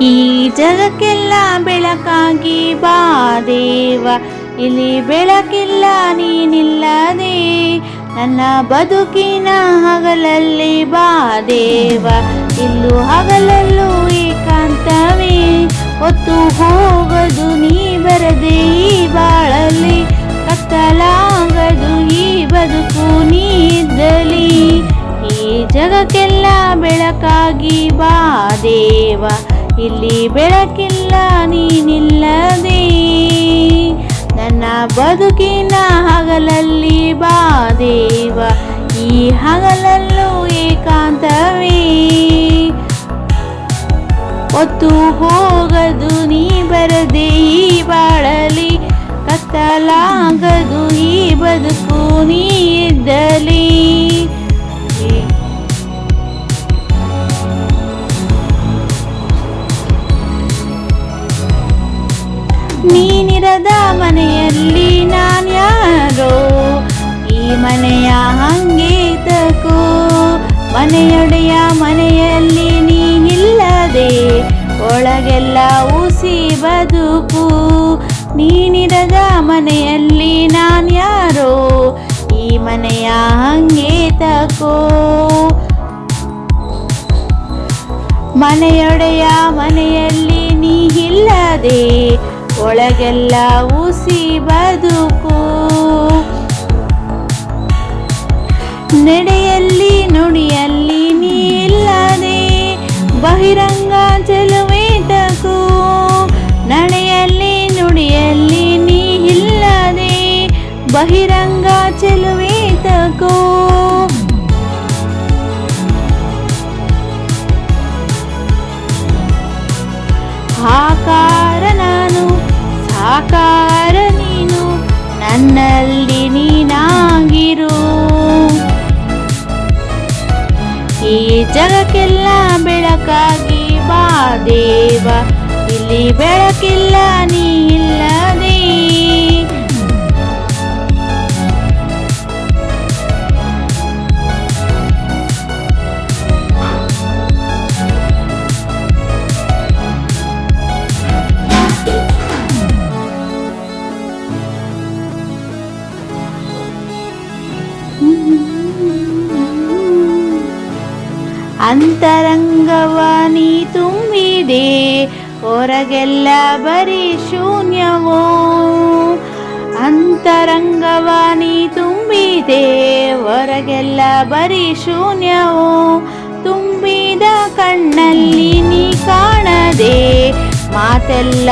ಈ ಜಗಕ್ಕೆಲ್ಲ ಬೆಳಕಾಗಿ ಬಾ ದೇವ. ಇಲ್ಲಿ ಬೆಳಕಿಲ್ಲ ನೀನಿಲ್ಲದೆ. ನನ್ನ ಬದುಕಿನ ಹಗಲಲ್ಲಿ ಬಾ ದೇವ. ಇಲ್ಲೂ ಹಗಲಲ್ಲೂ ಏಕಾಂತವೇ. ಹೊತ್ತು ಹೋಗದು ನೀ ಬರದೆ ಈ ಬಾಳಲ್ಲಿ. ಕತ್ತಲಾಗದು ಈ ಬದುಕು ನೀ ಇದ್ದಲಿ ಈ ಜಗಕ್ಕೆಲ್ಲ ಬೆಳಕಾಗಿ ಬಾ ದೇವ. ಇಲ್ಲಿ ಬೆಳಕಿಲ್ಲ, ನೀನಿಲ್ಲದೆ. ನನ್ನ ಬದುಕಿನ ಹಗಲಲ್ಲಿ ಬಾ ದೇವ, ಈ ಹಗಲಲ್ಲೂ ಏಕಾಂತವೇ. ಒತ್ತು ಹೋಗದು, ನೀ ಬರದೆ ಈ ಬಾಳಲಿ. ಕತ್ತಲಾಗದು, ಈ ಬದುಕು ನೀ ಇದ್ದಲಿ ನೀನಿರದ ಮನೆಯಲ್ಲಿ ನಾನ್ಯಾರೋ ಈ ಮನೆಯ ಹಂಗೀತಕ್ಕೂ? ಮನೆಯೊಡೆಯ ಮನೆಯಲ್ಲಿ ನೀ ಇಲ್ಲದೆ ಒಳಗೆಲ್ಲ ಉಸಿ ಬದುಕು. ನೀನಿರದ ಮನೆಯಲ್ಲಿ ನಾನ್ಯಾರೋ ಈ ಮನೆಯ ಹಂಗೀತಕ್ಕೂ? ಮನೆಯೊಡೆಯ ಮನೆಯಲ್ಲಿ ನೀ ಇಲ್ಲದೆ ಒಳಗೆಲ್ಲ ಉಸಿ ಬದುಕು. ನಡೆಯಲ್ಲಿ ನುಡಿಯಲ್ಲಿ ನೀಲ್ಲದೆ ಬಹಿರಂಗ ಚೆಲುವೆ ತಕು ನಡೆಯಲ್ಲಿ ನುಡಿಯಲ್ಲಿ ನೀ ಇಲ್ಲದೆ ಬಹಿರಂಗ ಚೆಲುವೆ ತಕೋ ಸಾಕಾರ ನೀನು ನನ್ನಲ್ಲಿ ನೀನಾಗಿರು. ಈ ಜಗಕ್ಕೆಲ್ಲ ಬೆಳಕಾಗಿ ಬಾ ದೇವ ಇಲ್ಲಿ ಬೆಳಕಿಲ್ಲ ನೀ ಅಂತರಂಗವ ನೀ ತುಂಬಿದೆ, ಹೊರಗೆಲ್ಲ ಬರೀ ಶೂನ್ಯವೋ? ಅಂತರಂಗವ ನೀ ತುಂಬಿದೆ, ಹೊರಗೆಲ್ಲ ಬರೀ ಶೂನ್ಯವೋ? ತುಂಬಿದ ಕಣ್ಣಲ್ಲಿ ನೀ ಕಾಣದೆ, ಮಾತೆಲ್ಲ